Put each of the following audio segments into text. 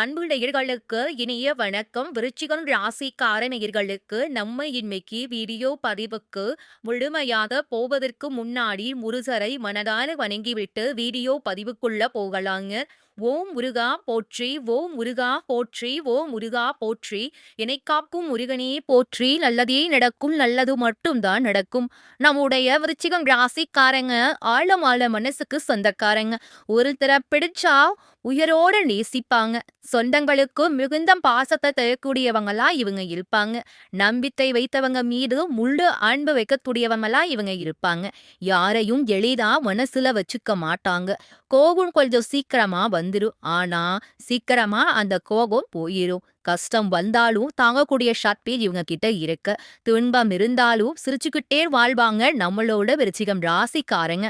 அன்பு நேயர்களுக்கு இனிய வணக்கம். விருச்சிகம் ராசிக்கார நேயர்களுக்கு நம்ம இன்னைக்கு வீடியோ பதிவுக்கு முழுமையாக போவதற்கு முன்னாடி முருகரை மனதார வணங்கிவிட்டு வீடியோ பதிவுக்குள்ள போகலாங்க. ஓம் முருகா போற்றி ஓம் முருகா போற்றி ஓம் முருகா போற்றி. என்னை காக்கும் முருகனே போற்றி நல்லதே நடக்கும் நல்லது மட்டும்தான் நடக்கும். நம்முடைய விருச்சிகம் ராசிக்காரங்க ஆழம் மனசுக்கு சொந்தக்காரங்க. ஒருத்தரை பிடிச்சா உயரோட நேசிப்பாங்க. சொந்தங்களுக்கு மிகுந்த பாசத்தை தரக்கூடியவங்களா இவங்க இருப்பாங்க. நம்பிக்கை வைத்தவங்க மீது முழு அன்பு வைக்கக்கூடியவங்களா இவங்க இருப்பாங்க. யாரையும் எளிதா மனசுல வச்சுக்க மாட்டாங்க. கோபம் கொஞ்சம் சீக்கிரமா வந்துரும். ஆனா சீக்கிரமா அந்த கோபம் போயிரும். கஷ்டம் வந்தாலும் தாங்கக்கூடிய சக்தி இவங்க கிட்ட இருக்கு. துன்பம் இருந்தாலும் சிரிச்சுக்கிட்டே வாழ்வாங்க நம்மளோட விருச்சிகம் ராசிக்காரங்க.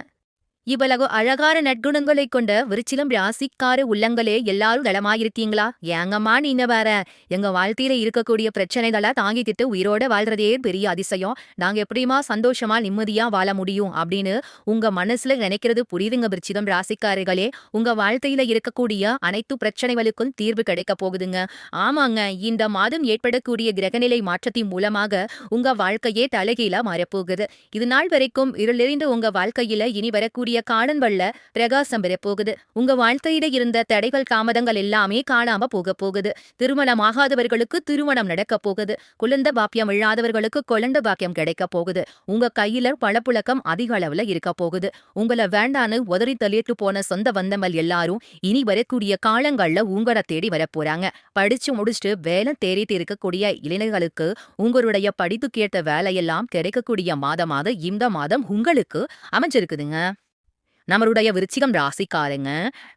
இவ்வளவு அழகான நற்குணங்களை கொண்ட விருச்சிலம் ராசிக்கார உள்ளங்களே எல்லாரும் தளமாயிருத்தீங்களா ஏங்கம்மா நீங்க வேற எங்க வாழ்க்கையில இருக்கக்கூடிய பிரச்சனைகளை தாங்கிக்கிட்டு உயிரோட வாழ்றதே பெரிய அதிசயம். நாங்க எப்படியுமா சந்தோஷமா நிம்மதியா வாழ முடியும் அப்படின்னு உங்க மனசுல நினைக்கிறது புரியுதுங்க விருச்சிதம் ராசிக்காரர்களே. உங்க வாழ்க்கையில இருக்கக்கூடிய அனைத்து பிரச்சனைகளுக்கும் தீர்வு கிடைக்க போகுதுங்க. ஆமாங்க இந்த மாதம் ஏற்படக்கூடிய கிரகநிலை மாற்றத்தின் மூலமாக உங்க வாழ்க்கையே தலைகீழா மாறப்போகுது. இது நாள் வரைக்கும் இருளிருந்து உங்க வாழ்க்கையில இனி வரக்கூடிய கூடிய காலன்வள்ள பிரகாசம் போகுது உங்க வாழ்க்கையில இருந்த தடைகள் தாமதங்கள் எல்லாமே காணாம போக போகுது. திருமணம் ஆகாதவர்களுக்கு திருமணம் நடக்க போகுது. குழந்த பாக்கியம் இல்லாதவர்களுக்கு குழந்த பாக்கியம் கிடைக்க போகுது. உங்க கையில பழப்புழக்கம் அதிக அளவுல இருக்க போகுது. உங்களை வேண்டான்னு உதறி தள்ளிட்டு போன சொந்த வந்தமல் எல்லாரும் இனி வரக்கூடிய காலங்கள்ல உங்களை தேடி வரப்போறாங்க படிச்சு முடிச்சுட்டு வேலை தேடிட்டு இருக்கக்கூடிய இளைஞர்களுக்கு உங்களுடைய படித்துக்கேற்ற வேலையெல்லாம் கிடைக்கக்கூடிய மாதமாக இந்த மாதம் உங்களுக்கு அமைஞ்சிருக்குதுங்க. நம்மளுடைய விருச்சிகம் ராசிக்காரங்க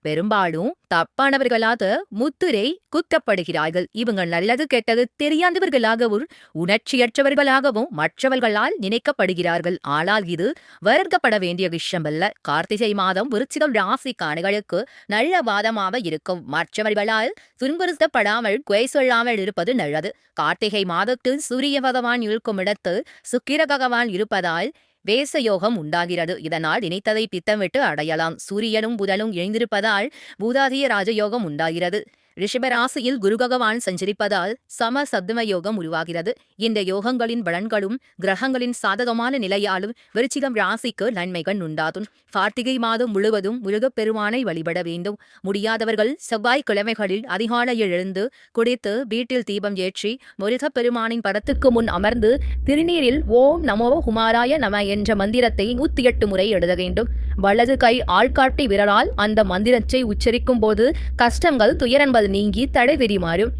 பெரும்பாலும் தப்பானவர்களாக முத்துரை குத்தப்படுகிறார்கள். இவங்க நல்லது கெட்டது தெரியாதவர்களாகவும் உணர்ச்சியற்றவர்களாகவும் மற்றவர்களால் நினைக்கப்படுகிறார்கள். ஆனால் இது வருத்தப்பட வேண்டிய விஷயம் அல்ல கார்த்திகை மாதம் விருச்சிகம் ராசிக்காரர்களுக்கு நல்ல வாதமாக இருக்கும். மற்றவர்களால் துன்புறுத்தப்படாமல் குறை சொல்லாமல் இருப்பது நல்லது. கார்த்திகை மாதத்தில் சூரிய பகவான் இருக்கும் இடத்தில் சுக்கிர பகவான் இருப்பதால் வேசயோகம் உண்டாகிறது. இதனால் நினைத்ததை திட்டமிட்டு அடையலாம். சூரியனும் புதனும் இணைந்திருப்பதால் பூதாதிய ராஜயோகம் உண்டாகிறது. ரிஷபராசியில் குருபகவான் சஞ்சரிப்பதால் சம சத்தும யோகம் உருவாகிறது. இந்த யோகங்களின் பலன்களும் கிரகங்களின் சாதகமான நிலையாலும் விருச்சிகம் ராசிக்கு நன்மைகள் உண்டாகும். கார்த்திகை மாதம் முழுவதும் முருகப்பெருமானை வழிபட வேண்டும். முடியாதவர்கள் செவ்வாய்க்கிழமைகளில் அதிகாலையில் எழுந்து குடித்து வீட்டில் தீபம் ஏற்றி முருகப்பெருமானின் படத்துக்கு முன் அமர்ந்து திருநீரில் ஓம் நமோ குமாராய நம என்ற மந்திரத்தை நூத்தி எட்டு முறை எழுத வேண்டும். வலது கை ஆள்காட்டி விரலால் அந்த மந்திரத்தை உச்சரிக்கும் போது கஷ்டங்கள் துயரங்கள் நீங்கி தடை வெறி மாறும்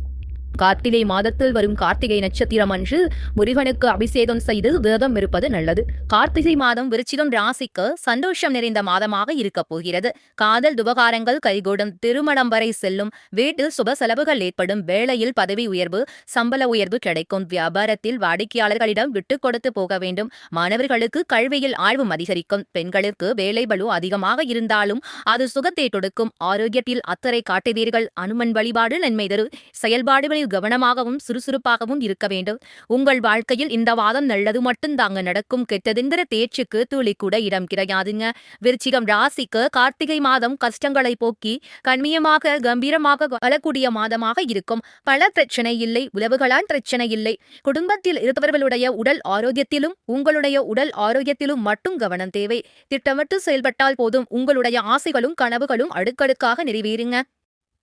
கார்த்திகை மாதத்தில் வரும் கார்த்திகை நட்சத்திரம் அன்று முருகனுக்கு அபிஷேகம் செய்து விரதம் இருப்பது நல்லது. கார்த்திகை மாதம் விருச்சிகம் ராசிக்கு சந்தோஷம் நிறைந்த மாதமாக இருக்க போகிறது. காதல் துபகாரங்கள் கைகூடும். திருமணம் வரை செல்லும். வீட்டில் சுப செலவுகள் ஏற்படும். வேளையில் பதவி உயர்வு சம்பள உயர்வு கிடைக்கும். வியாபாரத்தில் வாடிக்கையாளர்களிடம் விட்டுக் கொடுத்து போக வேண்டும். மாணவர்களுக்கு கல்வியில் ஆர்வம் அதிகரிக்கும். பெண்களுக்கு வேலை பலு அதிகமாக இருந்தாலும் அது சுகத்தை கொடுக்கும் ஆரோக்கியத்தில் அத்தரை காட்டுவீர்கள். அனுமன் வழிபாடு நன்மை தரும். செயல்பாடுகளில் கவனமாகவும் சுறுசுறுப்பாகவும் இருக்க வேண்டும். உங்கள் வாழ்க்கையில் இந்த வாதம் நல்லது மட்டும்தாங்க நடக்கும். கெட்டதுங்கிற தேர்ச்சிக்கு துளி கூட இடம் கிடையாதுங்க. விருச்சிகம் ராசிக்கு கார்த்திகை மாதம் கஷ்டங்களை போக்கி கண்மியமாக கம்பீரமாக வளக்கூடிய மாதமாக இருக்கும். பல பிரச்சனை இல்லை உறவுகளால் பிரச்சனை இல்லை. குடும்பத்தில் இருப்பவர்களுடைய உடல் ஆரோக்கியத்திலும் உங்களுடைய உடல் ஆரோக்கியத்திலும் மட்டும் கவனம் தேவை. திட்டமிட்டு செயல்பட்டால் போதும். உங்களுடைய ஆசைகளும் கனவுகளும் அடுக்கடுக்காக நிறைவேறுங்க.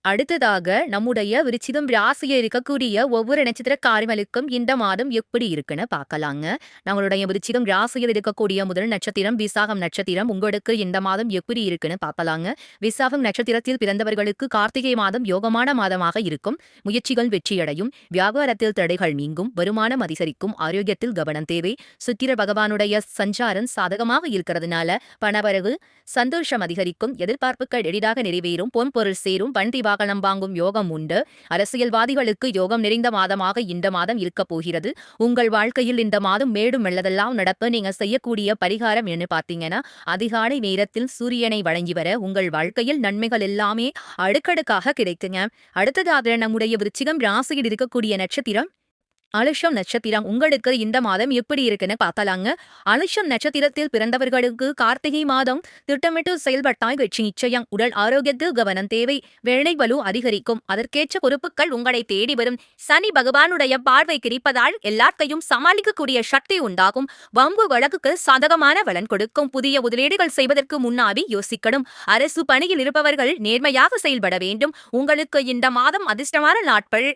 அடுத்ததாக நம்முடைய விருச்சிதம் ராசியை இருக்கக்கூடிய ஒவ்வொரு நட்சத்திரக்காரர்களுக்கும் இந்த மாதம் எப்படி இருக்குன்னு பார்க்கலாங்க. நம்மளுடைய விருச்சிதம் ராசியில் இருக்கக்கூடிய முதல் நட்சத்திரம் விசாகம் நட்சத்திரம். உங்களுக்கு இந்த மாதம் எப்படி இருக்குன்னு பார்க்கலாங்க. விசாகம் நட்சத்திரத்தில் பிறந்தவர்களுக்கு கார்த்திகை மாதம் யோகமான மாதமாக இருக்கும். முயற்சிகள் வெற்றியடையும். வியாபாரத்தில் தடைகள் நீங்கும். வருமானம் அதிகரிக்கும். ஆரோக்கியத்தில் கவனம் தேவை. சுத்திர பகவானுடைய சஞ்சாரம் சாதகமாக இருக்கிறதுனால பணவரவு சந்தோஷம் அதிகரிக்கும். எதிர்பார்ப்புகள் எளிதாக நிறைவேறும். பொன்பொருள் சேரும். வண்டி வாகனம் வாங்கும் யோகம் உண்டு. அரசியல்வாதிகளுக்கு யோகம் நிறைந்த மாதமாக இந்த மாதம் இருக்கப் போகிறது. உங்கள் வாழ்க்கையில் இந்த மாதம் மேடும் மெல்லதெல்லாம் நடப்ப. நீங்க செய்யக்கூடிய பரிகாரம் என்ன பார்த்தீங்கன்னா அதிகாலை நேரத்தில் சூரியனை வழங்கி வர உங்கள் வாழ்க்கையில் நன்மைகள் எல்லாமே அடுக்கடுக்காக கிடைக்குங்க. அடுத்ததாக நம்முடைய விருச்சிகம் ராசியில் இருக்கக்கூடிய நட்சத்திரம் அலுஷம் நட்சத்திரம். உங்களுக்கு இந்த மாதம் எப்படி இருக்குன்னு பார்க்கலாங்க. அலுஷம் நட்சத்திரத்தில் பிறந்தவர்களுக்கு கார்த்திகை மாதம் திட்டமிட்டு செயல்பட்டாய் வெற்றி நிச்சயம். உடல் ஆரோக்கியத்தில் கவனம் தேவை. வேலை வலு அதிகரிக்கும். அதற்கேற்ற பொறுப்புகள் உங்களை தேடி வரும். சனி பகவானுடைய பார்வை கிரிப்பதால் எல்லாத்தையும் சமாளிக்கக்கூடிய சக்தி உண்டாகும். வம்பு வழக்குக்கு சாதகமான பலன் கொடுக்கும். புதிய முதலீடுகள் செய்வதற்கு முன்னாடி யோசிக்கணும். அரசு பணியில் இருப்பவர்கள் நேர்மையாக செயல்பட வேண்டும். உங்களுக்கு இந்த மாதம் அதிர்ஷ்டமான நாட்கள்.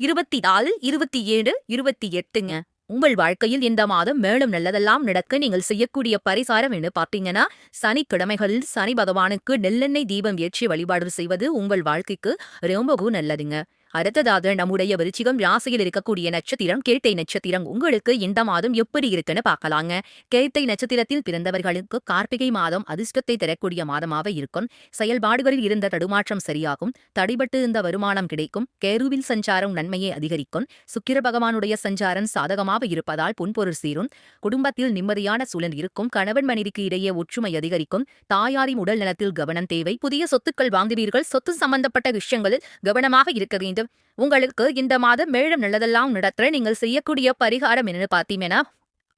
இருபத்தி நாலு இருபத்தி ஏழு இருபத்தி எட்டுங்க. உங்கள் வாழ்க்கையில் இந்த மாதம் மேலும் நல்லதெல்லாம் நடக்க நீங்கள் செய்யக்கூடிய பரிசாரம் என்ன பார்த்தீங்கன்னா சனிக்கிழமைகளில் சனி பகவானுக்கு நெல்லெண்ணெய் தீபம் ஏற்றி வழிபாடு செய்வது உங்கள் வாழ்க்கைக்கு ரொம்பவும் நல்லதுங்க. அடுத்ததாக நம்முடைய விருச்சிகம் ராசியில் இருக்கக்கூடிய நட்சத்திரம் கேட்டை நட்சத்திரம். உங்களுக்கு இந்த மாதம் எப்படி இருக்குன்னு பார்க்கலாங்க. கேட்டை நட்சத்திரத்தில் பிறந்தவர்களுக்கு கார்த்திகை மாதம் அதிர்ஷ்டத்தை தரக்கூடிய மாதமாக இருக்கும். செயல்பாடுகளில் இருந்த தடுமாற்றம் சரியாகும். தடைபட்டு இருந்த வருமானம் கிடைக்கும். கேருவில் சஞ்சாரம் நன்மையை அதிகரிக்கும். சுக்கிர பகவானுடைய சஞ்சாரம் சாதகமாக இருப்பதால் புன்பொருள் சீரும். குடும்பத்தில் நிம்மதியான சூழல் இருக்கும். கணவன் மனைவிக்கு இடையே ஒற்றுமை அதிகரிக்கும். தாயாரின் உடல் நலத்தில் கவனம் தேவை. புதிய சொத்துக்கள் வாங்குவீர்கள். சொத்து சம்பந்தப்பட்ட விஷயங்களில் கவனமாக இருக்க வேண்டும். உங்களுக்கு இந்த மாதம் மேலும் நல்லதெல்லாம் நடத்த நீங்கள் செய்யக்கூடிய பரிகாரம் என்னன்னு பார்த்தீங்கன்னா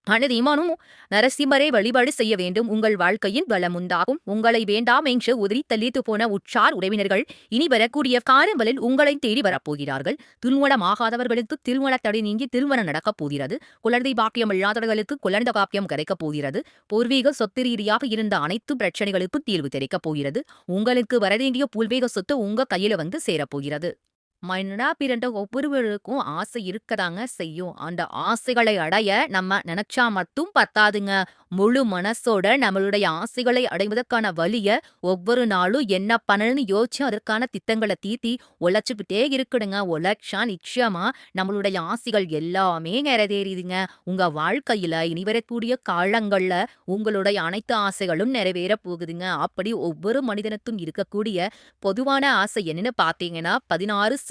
மனதீமானும் நரசிம்மரை வழிபாடு செய்ய வேண்டும். உங்கள் வாழ்க்கையின் பலம் உண்டாகும். உங்களை வேண்டாம் என்று உதிரி தள்ளித்து போன உற்றார் உறவினர்கள் இனி வரக்கூடிய காலங்களில் உங்களை தேடி வரப்போகிறார்கள். திருமணமாகாதவர்களுக்கு திருமண தடை நீங்கி திருமணம் நடக்கப் போகிறது. குழந்தை பாக்கியம் இல்லாதவர்களுக்கு குழந்தை பாக்கியம் கிடைக்கப் போகிறது. பூர்வீக சொத்து ரீதியாக இருந்த அனைத்து பிரச்சனைகளுக்கு தீர்வு கிடைக்கப் போகிறது. உங்களுக்கு வரவேண்டிய பூர்வீக சொத்து உங்க கையில வந்து சேரப்போகிறது மண்ணா பிறந்த ஒவ்வொருவருக்கும் ஆசை இருக்கதாங்க செய்யும். அந்த ஆசைகளை அடைய நம்ம நினைச்சா மட்டும் பத்தாதுங்க. முழு மனசோட நம்மளுடைய ஆசைகளை அடைவதற்கான வழிய ஒவ்வொரு நாளும் என்ன பண்ணணும்னு யோசிச்சு அதற்கான திட்டங்களை தீத்தி உழைச்சுக்கிட்டே இருக்குடுங்க உழைச்சா நிச்சயமா நம்மளுடைய ஆசைகள் எல்லாமே நிறைவேறிதுங்க உங்க வாழ்க்கையில இனி வரக்கூடிய காலங்கள்ல உங்களுடைய அனைத்து ஆசைகளும் நிறைவேற போகுதுங்க. அப்படி ஒவ்வொரு மனிதனுக்கும் இருக்கக்கூடிய பொதுவான ஆசை என்னன்னு பாத்தீங்கன்னா பதினாறு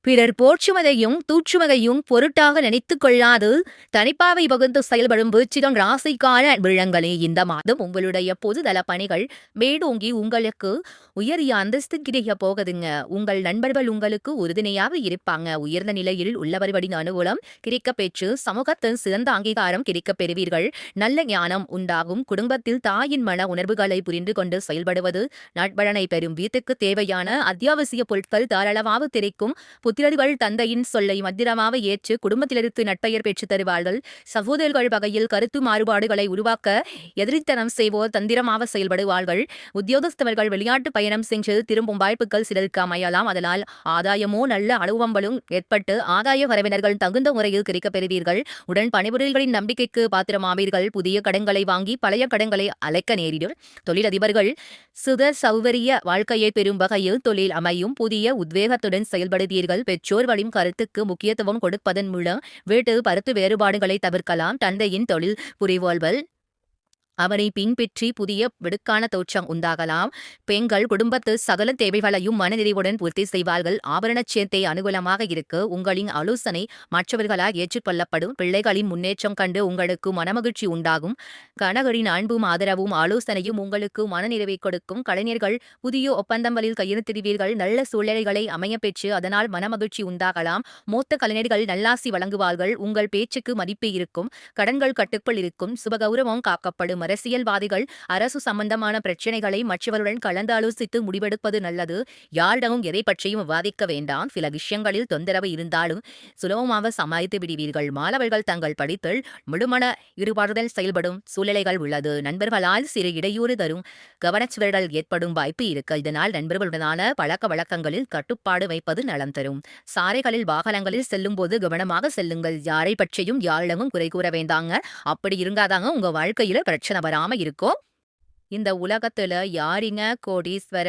பிறர் போற்றுவதையும் தூற்றுவதையும் பொருட்டாக நினைத்துக் கொள்ளாது. தனிப்பாவை பகுந்து செயல்படும் விருச்சிகம் ராசிக்கான விழங்களே இந்த மாதம் உங்களுடைய பொதுதள பணிகள் மேடோங்கி உங்களுக்கு உயரிய அந்தஸ்து கிடைக்க போகுதுங்க. உங்கள் நண்பர்கள் உங்களுக்கு உறுதுணையாக இருப்பாங்க. உயர்ந்த நிலையில் உள்ளவர்களின் அனுகூலம் கிடைக்க பெற்று சமூகத்தின் சிறந்த அங்கீகாரம் கிடைக்கப் பெறுவீர்கள். நல்ல ஞானம் உண்டாகும். குடும்பத்தில் தாயின் மன உணர்வுகளை புரிந்து கொண்டு செயல்படுவது நட்பலனை பெறும். வீட்டுக்கு தேவையான அத்தியாவசிய பொருட்கள் தாராளமாக திரைக்கும் புத்திரர்கள் தந்தையின் சொல்லை மத்திரமாக ஏற்று குடும்பத்திலிருந்து நட்பெயர் பெற்றுத் தருவார்கள். சகோதரர்கள் வகையில் கருத்து மாறுபாடுகளை உருவாக்க எதிரித்தனம் செய்வோர் தந்திரமாக செயல்படுவார்கள். உத்தியோகஸ்தவர்கள் வெளிநாட்டு பயணம் சென்று திரும்பும் வாய்ப்புகள் சிலருக்கு அமையலாம். அதனால் ஆதாயமோ நல்ல அனுபவங்களும் ஏற்பட்டு ஆதாய வரவினர்கள் தகுந்த முறையில் கிடைக்கப் பெறுவீர்கள். உடன் பணிபுரிகளின் நம்பிக்கைக்கு பாத்திரமாவீர்கள். புதிய கடன்களை வாங்கி பழைய கடன்களை அழைக்க நேரிடும். தொழிலதிபர்கள் சுத சௌகரிய வாழ்க்கையை பெறும் வகையில் தொழில் அமையும். புதிய உத்வேகத்துடன் செயல்படுவீர்கள். பெற்றோர் வழியும் கருத்துக்கு முக்கியத்துவம் கொடுப்பதன் மூலம் வீட்டு பருத்து வேறுபாடுகளை தவிர்க்கலாம். தந்தையின் தொழில் புரிவோல்வல் அவனை பின்பற்றி புதிய விடுக்கான தோற்றம் உண்டாகலாம். பெண்கள் குடும்பத்து சகல தேவைகளையும் மனநிறைவுடன் பூர்த்தி செய்வார்கள். ஆபரண சேர்த்தை அனுகூலமாக இருக்கு. உங்களின் ஆலோசனை மற்றவர்களால் ஏற்றுக்கொள்ளப்படும். பிள்ளைகளின் முன்னேற்றம் கண்டு உங்களுக்கு மனமகிழ்ச்சி உண்டாகும். கணவரின் அன்பும் ஆதரவும் ஆலோசனையும் உங்களுக்கு மனநிறைவை கொடுக்கும். கலைஞர்கள் புதிய ஒப்பந்தங்களில் கையெழுத்திடுவீர்கள். நல்ல சூழ்நிலைகளை அமைய பெற்று அதனால் மனமகிழ்ச்சி உண்டாகலாம். மூத்த கலைஞர்கள் நல்லாசி வழங்குவார்கள். உங்கள் பேச்சுக்கு மதிப்பு இருக்கும். கடன்கள் கட்டுக்குள் இருக்கும். சுபகௌரவம் காக்கப்படும். அரசியல்வாதிகள் அரசு சம்பந்தமான பிரச்சினைகளை மற்றவருடன் கலந்தாலோசித்து முடிவெடுப்பது நல்லது. யாரிடமும் எதை பற்றியும் விவாதிக்க வேண்டாம். சில விஷயங்களில் தொந்தரவு இருந்தாலும் சுலபமாக சமாளித்து விடுவீர்கள். மாணவர்கள் தங்கள் படித்தல் முழுமன ஈடுபாடுதல் செயல்படும் சூழ்நிலைகள் உள்ளது. நண்பர்களால் சிறு இடையூறு தரும் கவனச்சுவரல் ஏற்படும் வாய்ப்பு இருக்க. இதனால் நண்பர்களுடனான பழக்க வழக்கங்களில் கட்டுப்பாடு வைப்பது நலம் தரும். சாலைகளில் வாகனங்களில் செல்லும் போது கவனமாக செல்லுங்கள். யாரை பற்றியும் யாரிடமும் குறை கூற வேண்டாங்க. அப்படி இருந்தாதாங்க உங்க வாழ்க்கையில பிரச்சனை வராம இருக்கும். இந்த உலகத்துல யாரிங்க கோடீஸ்வர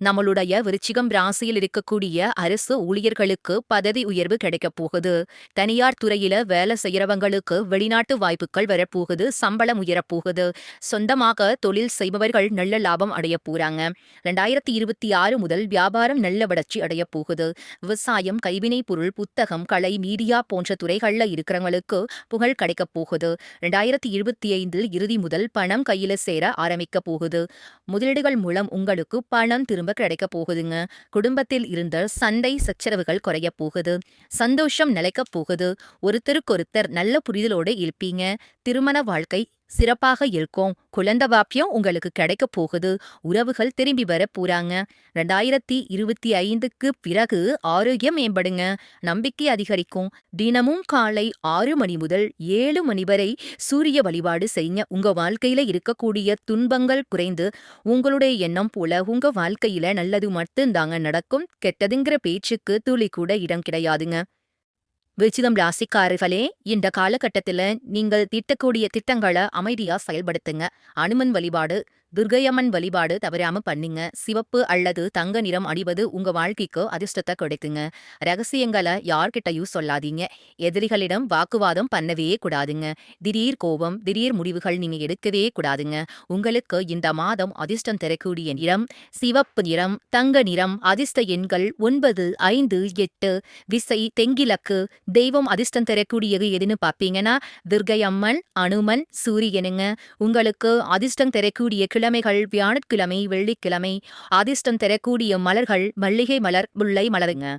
நம்மளுடைய விருச்சிகம் ராசியில் இருக்கக்கூடிய அரசு ஊழியர்களுக்கு பதவி உயர்வு கிடைக்கப் போகுது. தனியார் துறையில வேலை செய்யறவங்களுக்கு வெளிநாட்டு வாய்ப்புகள் வரப்போகுது. சம்பளம் உயரப் போகுது. சொந்தமாக தொழில் செய்பவர்கள் நல்ல லாபம் அடையப் போறாங்க. 2026 முதல் வியாபாரம் நல்ல வளர்ச்சி அடையப் போகுது. விவசாயம், கைவினைப் பொருள், புத்தகம், கலை, மீடியா போன்ற துறைகள்ல இருக்கிறவங்களுக்கு புகழ் கிடைக்கப் போகுது. 2025 இறுதி முதல் பணம் கையில சேர ஆரம்பிக்கப் போகுது. முதலீடுகள் மூலம் உங்களுக்கு பணம் திரும்ப கிடைக்கப் போகுதுங்க. குடும்பத்தில் இருந்த சண்டை சச்சரவுகள் குறையப் போகுது. சந்தோஷம் நிலைக்கப் போகுது. ஒருத்தருக்கொருத்தர் நல்ல புரிதலோட இருப்பீங்க. திருமண வாழ்க்கை சிறப்பாக இருக்கும். குழந்த வாப்பியம் உங்களுக்கு கிடைக்கப் போகுது. உறவுகள் திரும்பி வரப் போறாங்க. 2025க்கு பிறகு ஆரோக்கியம் மேம்படுங்க. நம்பிக்கை அதிகரிக்கும். தினமும் காலை ஆறு மணி முதல் ஏழு மணி வரை சூரிய வழிபாடு செய்ய உங்க வாழ்க்கையில இருக்கக்கூடிய துன்பங்கள் குறைந்து உங்களுடைய எண்ணம் போல உங்க வாழ்க்கையில நல்லது மட்டும்தாங்க நடக்கும். கெட்டதுங்கிற பேச்சுக்கு துளி கூட இடம் கிடையாதுங்க. விருச்சிகம் ராசிக்காரர்களே இந்த காலகட்டத்துல நீங்கள் தீட்டக்கூடிய திட்டங்கள அமைதியா செயல்படுத்துங்க. அனுமன் வழிபாடு, துர்கையம்மன் வழிபாடு தவறாம பண்ணுங்க. சிவப்பு அல்லது தங்க நிறம் அணிவது உங்க வாழ்க்கைக்கு அதிர்ஷ்டத்தை கிடைக்குங்க ரகசியங்கள யார்கிட்டயும் சொல்லாதீங்க. எதிரிகளிடம் வாக்குவாதம் பண்ணவே கூடாதுங்க. திடீர் கோபம், திடீர் முடிவுகள் நீங்க எடுக்கவே கூடாதுங்க. உங்களுக்கு இந்த மாதம் அதிர்ஷ்டம் தரக்கூடிய நிறம் சிவப்பு நிறம், தங்க நிறம். அதிர்ஷ்ட எண்கள் 9, 5, 8. விசை தெங்கிலக்கு. தெய்வம் அதிர்ஷ்டம் தரக்கூடியது எதுன்னு பாப்பீங்கன்னா, துர்க்கை அனுமன், சூரியனுங்க. உங்களுக்கு அதிர்ஷ்டம் தரக்கூடிய கிழமைகள் வியாழக்கிழமை, வெள்ளிக்கிழமை. அதிர்ஷ்டம் தரக்கூடிய மலர்கள் மல்லிகை மலர், முல்லை மலருங்க.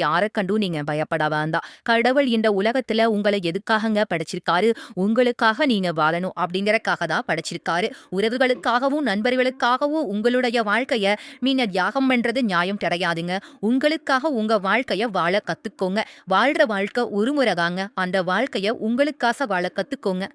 யார கண்டும் நீங்க பயப்பட வேண்டாம். கடவுள் இந்த உலகத்துல உங்களை எதுக்காகங்க படைச்சிருக்காரு? உங்களுக்காக நீங்க வாழணும் அப்படிங்கறக்காக தான் படைச்சிருக்காரு. உறவுகளுக்காகவும், நண்பர்களுக்காகவும் உங்களுடைய வாழ்க்கைய நீங்க தியாகம் பண்றது நியாயம் கிடையாதுங்க. உங்களுக்காக உங்க வாழ்க்கைய வாழ கத்துக்கோங்க. வாழ்ற வாழ்க்கை ஒரு முறை தாங்க. அந்த வாழ்க்கைய உங்களுக்காக வாழ கத்துக்கோங்க.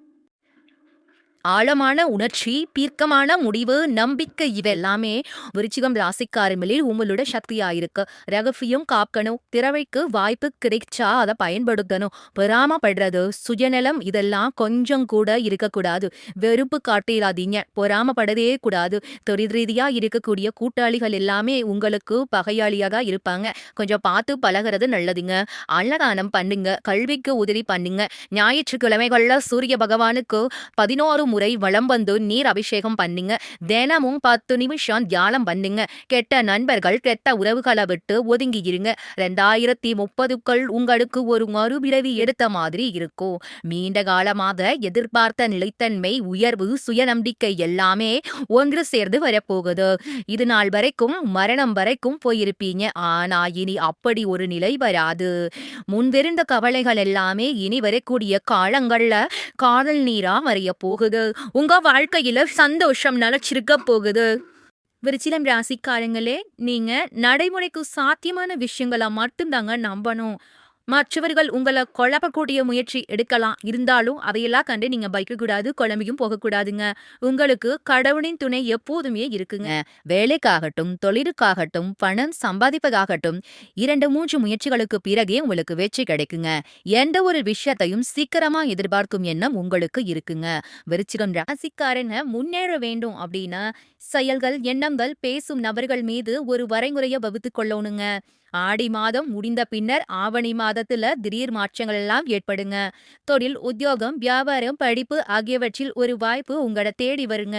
ஆழமான உணர்ச்சி, தீர்க்கமான முடிவு, நம்பிக்கை இதெல்லாமே விருச்சிகம் ராசிக்காரங்களில் உங்களோட சக்தியா இருக்கு. ரகசியம் காக்கணும். திறவைக்கு வாய்ப்பு கிடைச்சா அதை பயன்படுத்தணும். பொறாமப்படுறது, சுயநலம் இதெல்லாம் கொஞ்சம் கூட இருக்கக்கூடாது. வெறுப்பு காட்டிடாதீங்க. பொறாமப்படவே கூடாது. தொழில் ரீதியா இருக்கக்கூடிய கூட்டாளிகள் எல்லாமே உங்களுக்கு பகையாளியாக இருப்பாங்க. கொஞ்சம் பார்த்து பழகுறது நல்லதுங்க. அன்னதானம் பண்ணுங்க. கல்விக்கு உதவி பண்ணுங்க. ஞாயிற்றுக்கிழமைகள்ல சூரிய பகவானுக்கு 14 முறை வலம் வந்து நீர் அபிஷேகம் பண்ணுங்க. தினமும் 10 நிமிஷம் தியானம் பண்ணுங்க. கெட்ட நண்பர்கள், கெட்ட உறவுகள விட்டு ஒதுங்கி இருங்க. 2030க்குள் உங்களுக்கு ஒரு மறுபிறவி எடுத்த மாதிரி இருக்கும். நீண்ட காலமாக எதிர்பார்த்த நிலைத்தன்மை, உயர்வு, சுயநம்பிக்கை எல்லாமே ஒன்று சேர்ந்து வரப்போகுது. இது நாள் வரைக்கும் மரணம் வரைக்கும் போயிருப்பீங்க. ஆனா இனி அப்படி ஒரு நிலை வராது. முன்பிருந்த கவலைகள் எல்லாமே இனி வரக்கூடிய காலங்கள்ல காதல் நீரா மறைய போகுது. உங்க வாழ்க்கையில சந்தோஷம் நிலச்சிருக்க போகுது. விருச்சிலம் ராசிக்காரங்களே, நீங்க நடைமுறைக்கு சாத்தியமான விஷயங்களை மட்டும்தாங்க நம்பணும். மற்றவர்கள் உங்கள குழப்பக்கூடிய முயற்சி எடுக்கலாம். இருந்தாலும் அதையெல்லாம் கண்டு நீங்க பயக்கக்கூடாது. குழம்பியும் போகக்கூடாதுங்க. உங்களுக்கு கடவுளின் துணை எப்போதுமே இருக்குங்க. வேலைக்காகட்டும், தொழிலுக்காகட்டும், பணம் சம்பாதிப்பதாகட்டும் 2, 3 முயற்சிகளுக்கு பிறகே உங்களுக்கு வெற்றி கிடைக்குங்க. எந்த ஒரு விஷயத்தையும் சீக்கிரமா எதிர்பார்க்கும் எண்ணம் உங்களுக்கு இருக்குங்க. விருச்சிகம் ராசிக்காரங்க முன்னேற வேண்டும் அப்படின்னா, செயல்கள், எண்ணங்கள், பேசும் நபர்கள் மீது ஒரு வரைமுறைய வகுத்துக் கொள்ளணுங்க. ஆடி மாதம் முடிந்த பின்னர் ஆவணி மாதத்துல திடீர் மாற்றங்கள் எல்லாம் ஏற்படுங்க. தொழில், உத்தியோகம், வியாபாரம், படிப்பு ஆகியவற்றில் ஒரு வாய்ப்பு உங்கள தேடி வருங்க.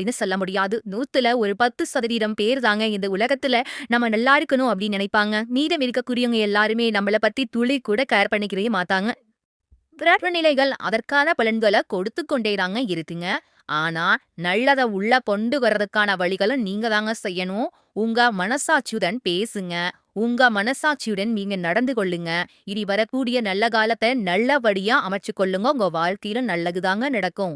அப்படின்னு சொல்ல முடியாது. 100ல ஒரு 10% பேர் தாங்க இந்த உலகத்துல நம்ம நல்லா இருக்கணும் அப்படின்னு நினைப்பாங்க. மீதம் இருக்கக்கூடியவங்க எல்லாருமே நம்மள பத்தி துளி கூட கேர் பண்ணிக்கிறே மாட்டாங்க. நிலைகள் அதற்கான பலன்களை கொடுத்து கொண்டே தாங்க இருக்குங்க. ஆனா, நல்லத உள்ள கொண்டு வர்றதுக்கான வழிகளும் நீங்க தாங்க செய்யணும். உங்க மனசாட்சியுடன் பேசுங்க. உங்க மனசாட்சியுடன் நீங்க நடந்து கொள்ளுங்க. இனி வரக்கூடிய நல்ல காலத்த நல்லபடியா அமைச்சு கொள்ளுங்க. உங்க வாழ்க்கையில நல்லதுதாங்க நடக்கும்.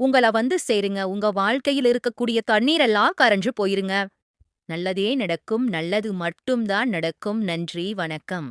உங்கள வந்து சேருங்க. உங்க வாழ்க்கையில் இருக்கக்கூடிய தண்ணீரெல்லாம் கரைஞ்சு போயிருங்க. நல்லதே நடக்கும். நல்லது மட்டும் தான் நடக்கும். நன்றி, வணக்கம்.